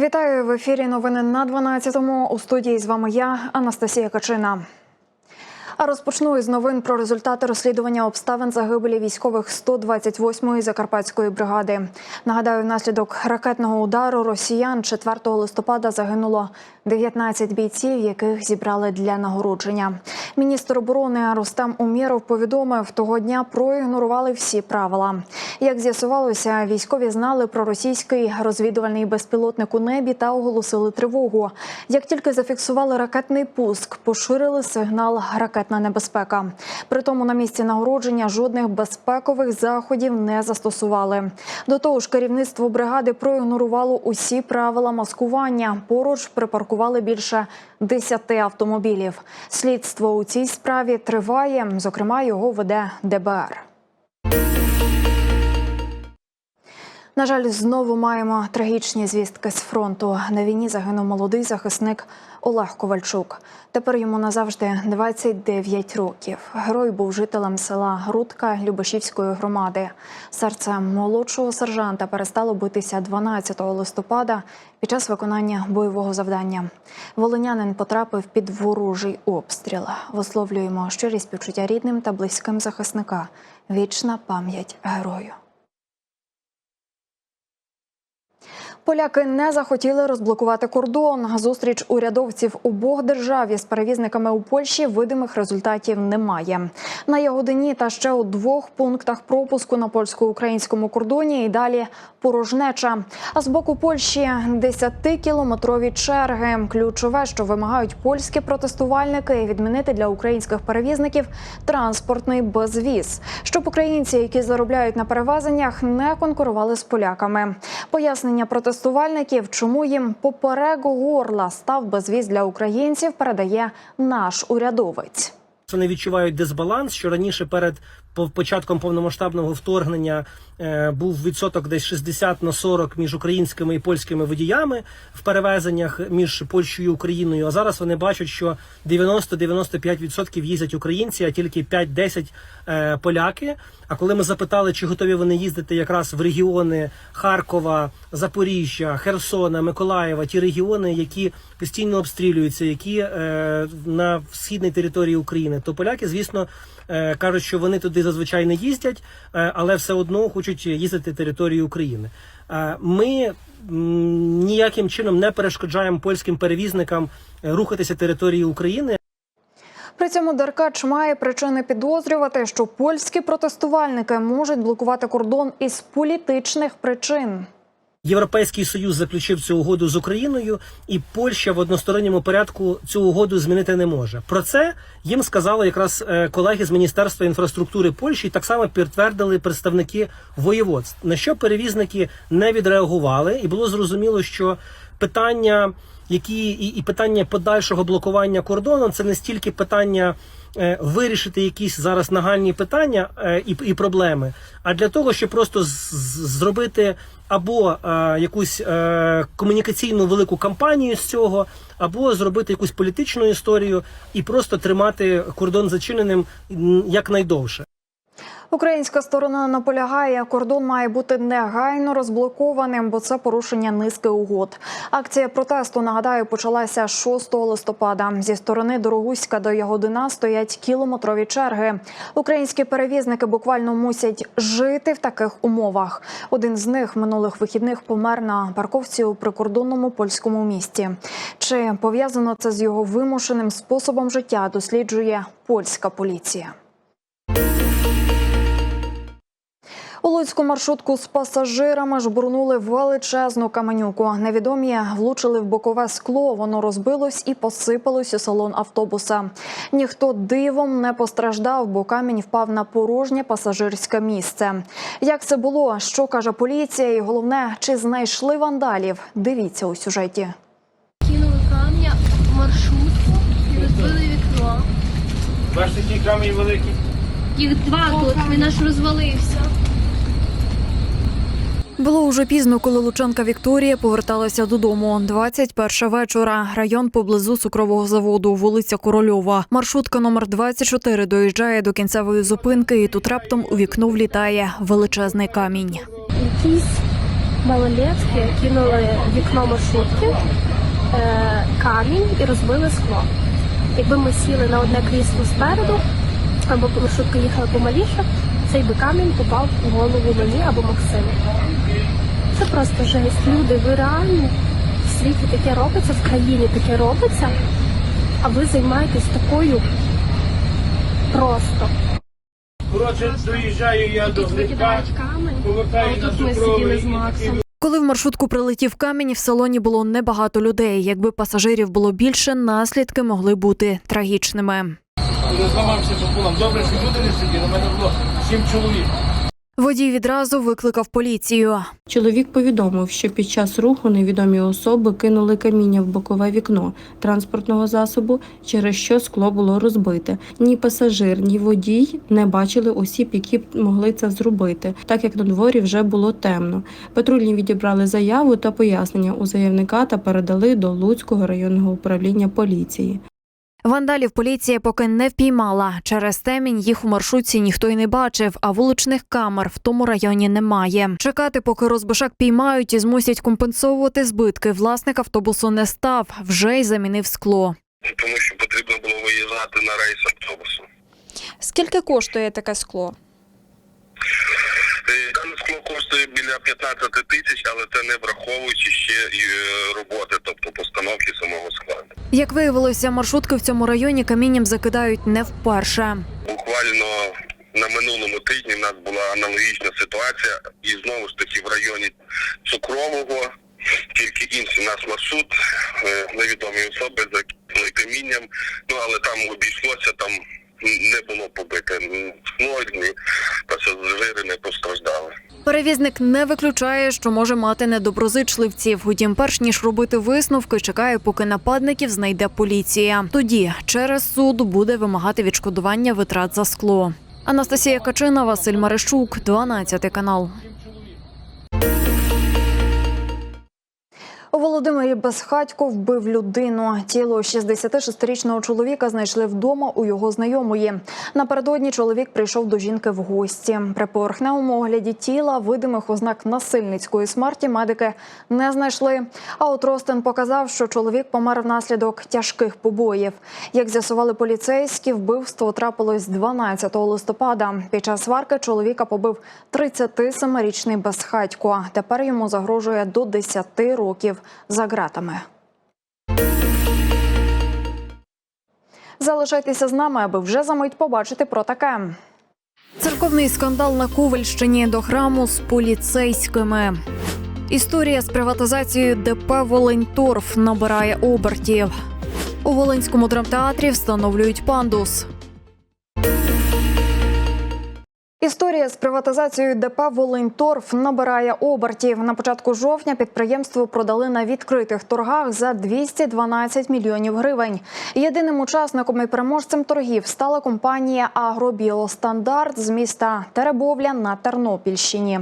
Вітаю в ефірі. Новини на 12-му. У студії з вами я, Анастасія Качина. А розпочну із новин про результати розслідування обставин загибелі військових 128-ї закарпатської бригади. Нагадаю, внаслідок ракетного удару росіян 4 листопада загинуло 19 бійців, яких зібрали для нагородження. Міністр оборони Рустем Умєров повідомив, того дня проігнорували всі правила. Як з'ясувалося, військові знали про російський розвідувальний безпілотник у небі та оголосили тривогу. Як тільки зафіксували ракетний пуск, поширили сигнал ракетна небезпека. При тому на місці нагородження жодних безпекових заходів не застосували. До того ж, керівництво бригади проігнорувало усі правила маскування. Поруч припаркували більше 10 автомобілів. Слідство у цій справі триває. Зокрема, його веде ДБР. На жаль, знову маємо трагічні звістки з фронту. На війні загинув молодий захисник Олег Ковальчук. Тепер йому назавжди 29 років. Герой був жителем села Грудка Любашівської громади. Серце молодшого сержанта перестало битися 12 листопада під час виконання бойового завдання. Волинянин потрапив під ворожий обстріл. Висловлюємо щирі співчуття рідним та близьким захисника. Вічна пам'ять герою. Поляки не захотіли розблокувати кордон. Зустріч урядовців обох держав із перевізниками у Польщі видимих результатів немає. На Ягодині та ще у двох пунктах пропуску на польсько-українському кордоні і далі порожнеча. А з боку Польщі 10-кілометрові черги. Ключове, що вимагають польські протестувальники, відмінити для українських перевізників транспортний безвіз, щоб українці, які заробляють на перевезеннях, не конкурували з поляками. Пояснення протестувальників, чому їм поперек горла став безвіз для українців, передає наш урядовець. Вони відчувають дисбаланс, що раніше перед початком повномасштабного вторгнення е, був відсоток десь 60 на 40 між українськими і польськими водіями в перевезеннях між Польщею і Україною. А зараз вони бачать, що 90-95% їздять українці, а тільки 5-10 е, поляки. А коли ми запитали, чи готові вони їздити якраз в регіони Харкова, Запоріжжя, Херсона, Миколаєва, ті регіони, які постійно обстрілюються, які е, на східній території України, то поляки, звісно, кажуть, що вони туди зазвичай не їздять, е, але все одно хочуть їздити територією України. Е, Ми ніяким чином не перешкоджаємо польським перевізникам е, рухатися територією України. При цьому Деркач має причини підозрювати, що польські протестувальники можуть блокувати кордон із політичних причин. Європейський союз заключив цю угоду з Україною, і Польща в односторонньому порядку цю угоду змінити не може. Про це їм сказали якраз е, колеги з Міністерства інфраструктури Польщі. і Так само підтвердили представники воєводств. На що перевізники не відреагували, і було зрозуміло, що питання, які і, і питання подальшого блокування кордону, це не стільки питання. Е, Вирішити якісь зараз нагальні питання е, і, і проблеми, а для того, щоб просто зробити або е, якусь комунікаційну велику кампанію з цього, або зробити якусь політичну історію і просто тримати кордон зачиненим якнайдовше. Українська сторона наполягає, кордон має бути негайно розблокованим, бо це порушення низки угод. Акція протесту нагадаю почалася 6 листопада. Зі сторони Дорогуська до Ягодина стоять кілометрові черги. Українські перевізники буквально мусять жити в таких умовах. Один з них минулих вихідних помер на парковці у прикордонному польському місті. Чи пов'язано це з його вимушеним способом життя? Досліджує польська поліція. У Луцьку маршрутку з пасажирами жбурнули величезну каменюку. Невідомі влучили в бокове скло. Воно розбилось і посипалось у салон автобуса. Ніхто дивом не постраждав, бо камінь впав на порожнє пасажирське місце. Як це було? Що каже поліція? І головне, чи знайшли вандалів? Дивіться у сюжеті. кинули камня в маршрутку і розбили вікно. Бачите, який камінь великий? Їх два тут, він аж розвалився. Було уже пізно, коли лучанка Вікторія поверталася додому. 21 вечора. Район поблизу цукрового заводу, вулиця Корольова. Маршрутка номер 24 доїжджає до кінцевої зупинки, і тут раптом у вікно влітає величезний камінь. Якийсь малолетки кинули вікно маршрутки е, камінь і розбили скло. Якби ми сіли на одне крісло спереду, або маршрутка їхала помаліше, цей би камінь попав у голову мені або Максиму. Це просто жесть. Люди, ви реально в світі таке робиться, в країні таке робиться, а ви займаєтесь такою просто. Коротше, доїжджаю я до Грибка, повертаю на Максом. Коли в маршрутку прилетів камінь, в салоні було небагато людей. Якби пасажирів було більше, наслідки могли бути трагічними. Не зламався пополам. Добре, що люди не сиділи, у мене було сім чоловік. Водій відразу викликав поліцію. Чоловік повідомив, що під час руху невідомі особи кинули каміння в бокове вікно транспортного засобу, через що скло було розбите. Ні пасажир, ні водій не бачили осіб, які могли це зробити, так як на дворі вже було темно. Патрульні відібрали заяву та пояснення у заявника та передали до Луцького районного управління поліції. Вандалів поліція поки не впіймала. Через темінь їх у маршрутці ніхто й не бачив, а вуличних камер в тому районі немає. Чекати, поки розбишак піймають і змусять компенсовувати збитки. Власник автобусу не став, вже й замінив скло. тому що потрібно було виїжджати на рейс автобусу. Скільки коштує таке скло? Е, коштує біля 15 тисяч, але це не враховуючи ще і е, роботи, тобто постановки самого складу. Як виявилося, маршрутки в цьому районі камінням закидають не вперше. Буквально на минулому тижні в нас була аналогічна ситуація, і знову ж таки в районі Цукрового, тільки інший наш маршрут, е, невідомі особи закинули камінням, ну але там обійшлося, там не було побите ні пасажири не постраждали. Перевізник не виключає, що може мати недоброзичливців. Утім, перш ніж робити висновки, чекає, поки нападників знайде поліція. Тоді через суд буде вимагати відшкодування витрат за скло. Анастасія Качина, Василь Марищук, 12 канал. У Володимирі Безхатько вбив людину. Тіло 66-річного чоловіка знайшли вдома у його знайомої. Напередодні чоловік прийшов до жінки в гості. При поверхневому огляді тіла видимих ознак насильницької смерті медики не знайшли. А от Ростин показав, що чоловік помер внаслідок тяжких побоїв. Як з'ясували поліцейські, вбивство трапилось 12 листопада. Під час сварки чоловіка побив 37-річний Безхатько. Тепер йому загрожує до 10 років за ґратами. Залишайтеся з нами, аби вже за мить побачити про таке. Церковний скандал на Ковальщині до храму з поліцейськими. Історія з приватизацією ДП Волиньторф набирає обертів. У Волинському драмтеатрі встановлюють пандус. Історія з приватизацією ДП Волиньторф набирає обертів. На початку жовтня підприємство продали на відкритих торгах за 212 мільйонів гривень. Єдиним учасником і переможцем торгів стала компанія Агробіостандарт з міста Теребовля на Тернопільщині.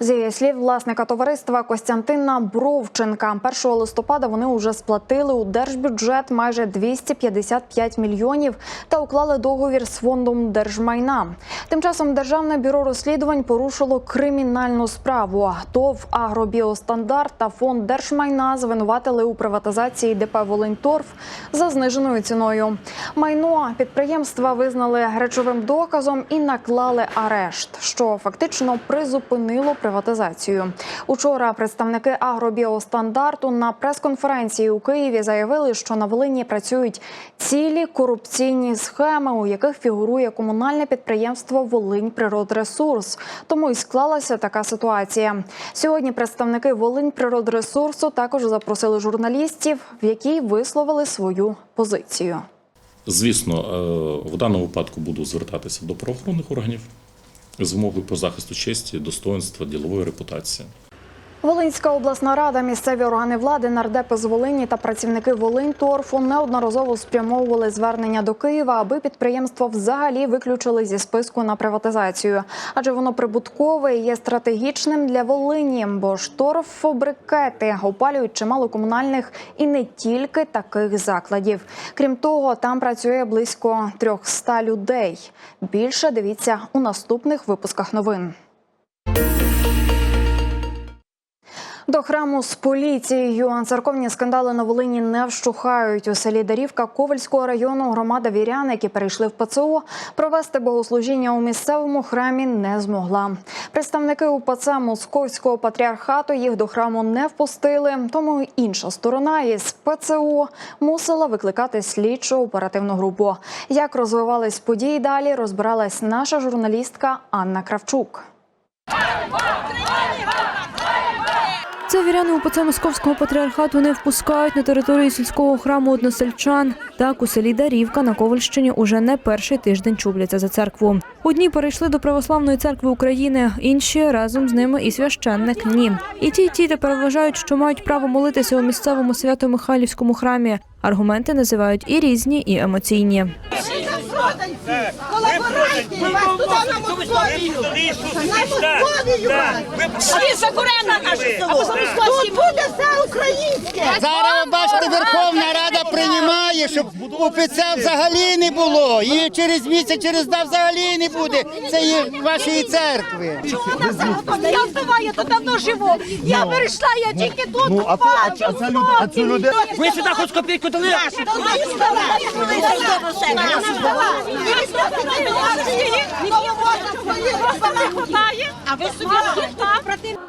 З її слів власника товариства Костянтина Бровченка 1 листопада вони вже сплатили у держбюджет майже 255 мільйонів та уклали договір з фондом держмайна. Тим часом Державне бюро розслідувань порушило кримінальну справу. ТОВ Агробіостандарт та фонд держмайна звинуватили у приватизації ДП Волиньторф за зниженою ціною. Майно підприємства визнали речовим доказом і наклали арешт, що фактично призупинило приватизацію. Учора представники Агробіостандарту на прес-конференції у Києві заявили, що на Волині працюють цілі корупційні схеми, у яких фігурує комунальне підприємство Волинь Природресурс. Тому й склалася така ситуація. Сьогодні представники Волинь Природресурсу також запросили журналістів, в якій висловили свою позицію. Звісно, е, в даному випадку буду звертатися до правоохоронних органів з вимогою про захисту честі, достоинства, ділової репутації. Волинська обласна рада, місцеві органи влади, нардепи з Волині та працівники Волиньторфу неодноразово спрямовували звернення до Києва, аби підприємство взагалі виключили зі списку на приватизацію, адже воно прибуткове і є стратегічним для Волині, бо ж торффабрикети опалюють чимало комунальних і не тільки таких закладів. Крім того, там працює близько 300 людей. Більше дивіться у наступних випусках новин. До храму з поліцією церковні скандали на Волині не вщухають. У селі Дарівка Ковальського району громада вірян, які перейшли в ПЦУ, провести богослужіння у місцевому храмі не змогла. Представники УПЦ Московського патріархату їх до храму не впустили. Тому інша сторона із ПЦУ мусила викликати слідчо оперативну групу. Як розвивались події далі, розбиралась наша журналістка Анна Кравчук. Це віряни УПЦ Московського патріархату не впускають на територію сільського храму односельчан. Так, у селі Дарівка на Ковальщині уже не перший тиждень чубляться за церкву. Одні перейшли до Православної церкви України, інші разом з ними і священник ні. І ті, і ті тепер вважають, що мають право молитися у місцевому свято-Михайлівському храмі. Аргументи називають і різні, і емоційні. Колаборантні вас туди на Московію! На Московію вас! А він за Курена наше село! Тут буде все українське! Зараз ви бачите, Верховна приймає, щоб УПЦ взагалі не було. І через місяць, через два взагалі не буде. Цієї вашої церкви. Вона все готова. Я вдова, я тут давно живу. Я перейшла, я тільки тут ну, а цю люди... Ви сюди хоч копійку дали? А ви собі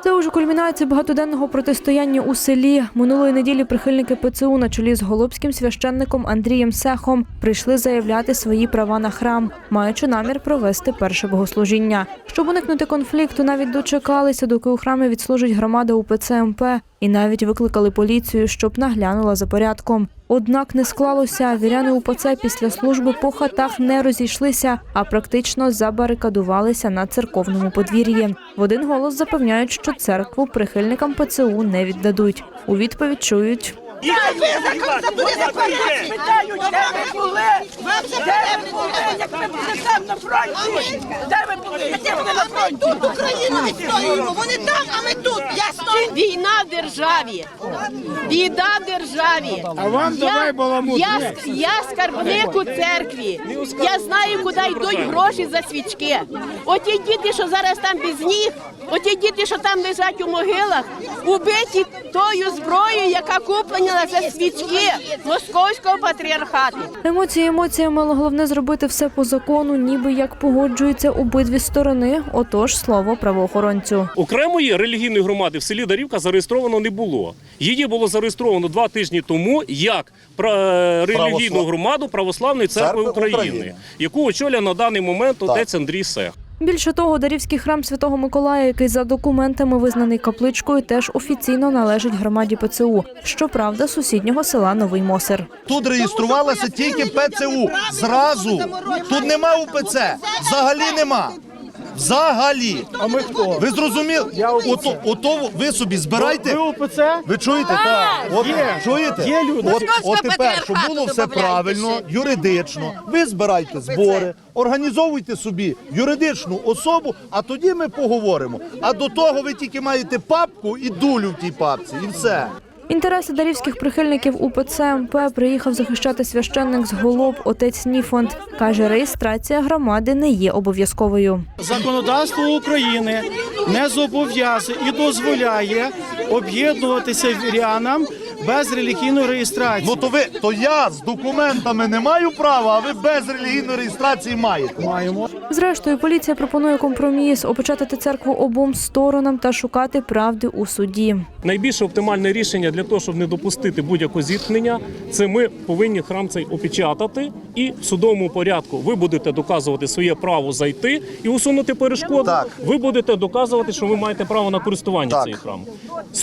Це уже кульмінація багатоденного протистояння у селі. Минулої неділі прихильники ПЦУ на чолі з голубським священником Андрієм Сехом прийшли заявляти свої права на храм, маючи намір провести перше богослужіння. Щоб уникнути конфлікту, навіть дочекалися, доки у храмі відслужить громада УПЦ МП, і навіть викликали поліцію, щоб наглянула за порядком. Однак не склалося. Віряни УПЦ після служби по хатах не розійшлися, а практично забарикадувалися на церковному подвір'ї. В один голос запевняють, що церкву прихильникам ПЦУ не віддадуть. У відповідь чують. Я ви за туди заходять, де ви були? Де ви були, як ми були там на фронті? Де ви були? Де ви на фронті? Тут Україну відстоюємо, вони там, а ми тут, ясно? Війна в державі. Біда в державі. А вам я, давай я, я скарбник у церкві. Я знаю, куди йдуть гроші за свічки. Оті діти, що зараз там без ніг, оті діти, що там лежать у могилах, убиті тою зброєю, яка куплена за свічки московського патріархату. Емоції емоціями, але головне зробити все по закону, ніби як погоджуються обидві сторони. Отож, слово правоохоронцю. Окремої релігійної громади в селі Дарівка зареєстровано не було. Її було зареєстровано два тижні тому як пра- релігійну громаду Православної церкви України, яку очолює на даний момент отець Андрій Сех. Більше того, Дарівський храм Святого Миколая, який за документами визнаний капличкою, теж офіційно належить громаді ПЦУ. Щоправда, сусіднього села Новий Мосер. Тут реєструвалося тільки ПЦУ. Зразу. Тут нема УПЦ. Взагалі нема. Взагалі. А ми хто? Ви зрозуміли? Ото, ото ви собі збирайте. Ви УПЦ? Ви чуєте? Так. От, чуєте? Є люди. От, от тепер, щоб було все правильно, юридично, ви збирайте збори, організовуйте собі юридичну особу, а тоді ми поговоримо. А до того ви тільки маєте папку і дулю в тій папці, і все. Інтереси дарівських прихильників УПЦ МП приїхав захищати священник з Голоб, отець Ніфонд. Каже, реєстрація громади не є обов'язковою. Законодавство України не зобов'язує і дозволяє об'єднуватися вірянам без релігійної реєстрації. Ну то ви, то я з документами не маю права, а ви без релігійної реєстрації маєте. Маємо. Зрештою, поліція пропонує компроміс опечатати церкву обом сторонам та шукати правди у суді. Найбільш оптимальне рішення для того, щоб не допустити будь-якого зіткнення, це ми повинні храм цей опечатати, і в судовому порядку ви будете доказувати своє право зайти і усунути перешкоду. Так. Ви будете доказувати, що ви маєте право на користування Так. цим храмом.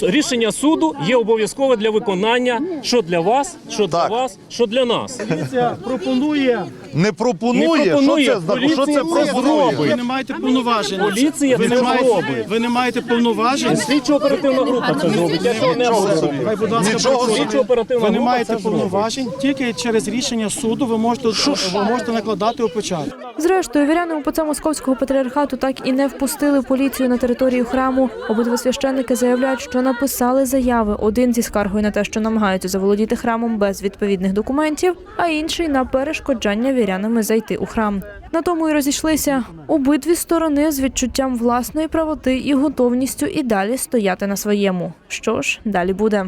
Рішення суду є обов'язкове для виконання, що для вас, що Так. для вас, що для нас. Поліція пропонує. Не пропонує, Не пропонує. що це що це це? Ви не маєте повноважень. Поліція ви це не маєте, робить. ви не маєте повноважень. Слідчо оперативна група це зробить. Я цього не роблю. Хай, будь ласка. Слідчо оперативна ви не група маєте це зробить. повноважень. Тільки через рішення суду ви можете ви можете накладати опечаток. Зрештою, віряни УПЦ Московського патріархату так і не впустили поліцію на територію храму. Обидва священники заявляють, що написали заяви. Один зі скаргою на те, що намагаються заволодіти храмом без відповідних документів, а інший на перешкоджання вірянами зайти у храм. На тому і розійшлися. Обидві сторони з відчуттям власної правоти і готовністю і далі стояти на своєму. Що ж, далі буде.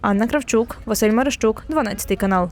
Анна Кравчук, Василь Марищук, 12 канал.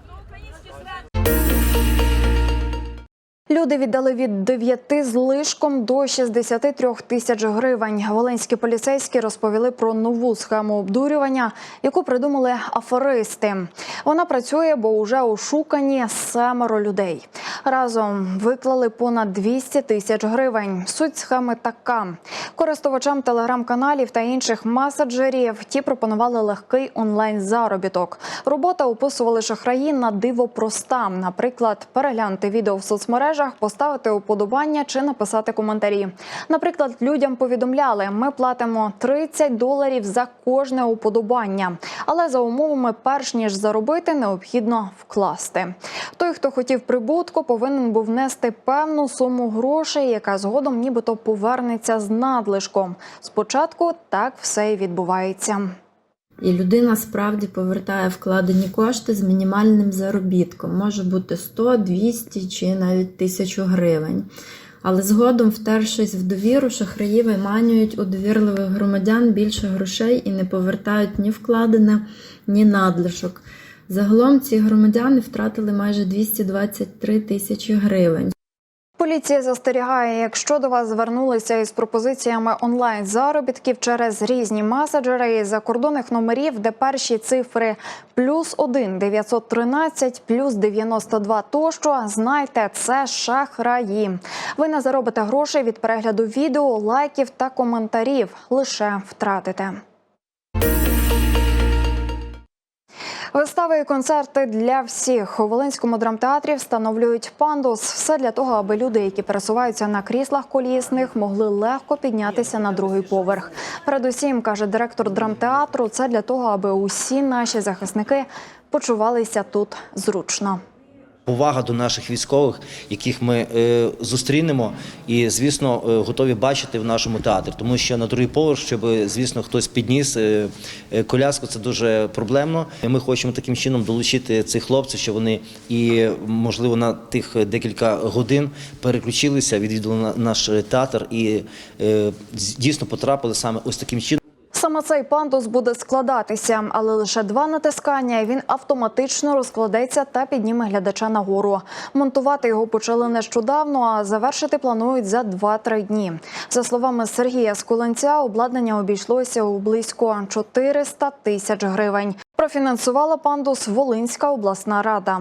Люди віддали від 9 з лишком до 63 тисяч гривень. Волинські поліцейські розповіли про нову схему обдурювання, яку придумали аферисти. Вона працює, бо уже ошукані семеро людей. Разом виклали понад 200 тисяч гривень. Суть схеми така: користувачам телеграм-каналів та інших меседжерів ті пропонували легкий онлайн заробіток. Робота описували шахраї на диво проста. Наприклад, переглянути відео в соцмережах, поставити уподобання чи написати коментарі. Наприклад, людям повідомляли, ми платимо 30 доларів за кожне уподобання, але за умовами, перш ніж заробити, необхідно вкласти. Той, хто хотів прибутку, повинен був внести певну суму грошей, яка згодом нібито повернеться з надлишком. Спочатку так все і відбувається. І людина справді повертає вкладені кошти з мінімальним заробітком. Може бути 100, 200 чи навіть 1000 гривень. Але згодом, втершись в довіру, шахраї виманюють у довірливих громадян більше грошей і не повертають ні вкладене, ні надлишок. Загалом ці громадяни втратили майже 223 тисячі гривень. Поліція застерігає, якщо до вас звернулися із пропозиціями онлайн заробітків через різні меседжери із закордонних номерів, де перші цифри плюс 1 913, плюс 92 тощо, знайте, це шахраї. Ви не заробите грошей від перегляду відео, лайків та коментарів, лише втратите. Вистави і концерти для всіх у Волинському драмтеатрі встановлюють пандус. Все для того, аби люди, які пересуваються на кріслах колісних, могли легко піднятися на другий поверх. Передусім, каже директор драмтеатру, це для того, аби усі наші захисники почувалися тут зручно. Повага до наших військових, яких ми е, зустрінемо, і звісно е, готові бачити в нашому театрі, тому що на другий поверх, щоб звісно хтось підніс е, коляску, це дуже проблемно. Ми хочемо таким чином долучити цих хлопців, щоб вони і можливо на тих декілька годин переключилися, відвідали наш театр і дійсно потрапили саме ось таким чином. Саме цей пандус буде складатися, але лише два натискання, і він автоматично розкладеться та підніме глядача нагору. Монтувати його почали нещодавно, а завершити планують за 2-3 дні. За словами Сергія Скуленця, обладнання обійшлося у близько 400 тисяч гривень. Профінансувала пандус Волинська обласна рада.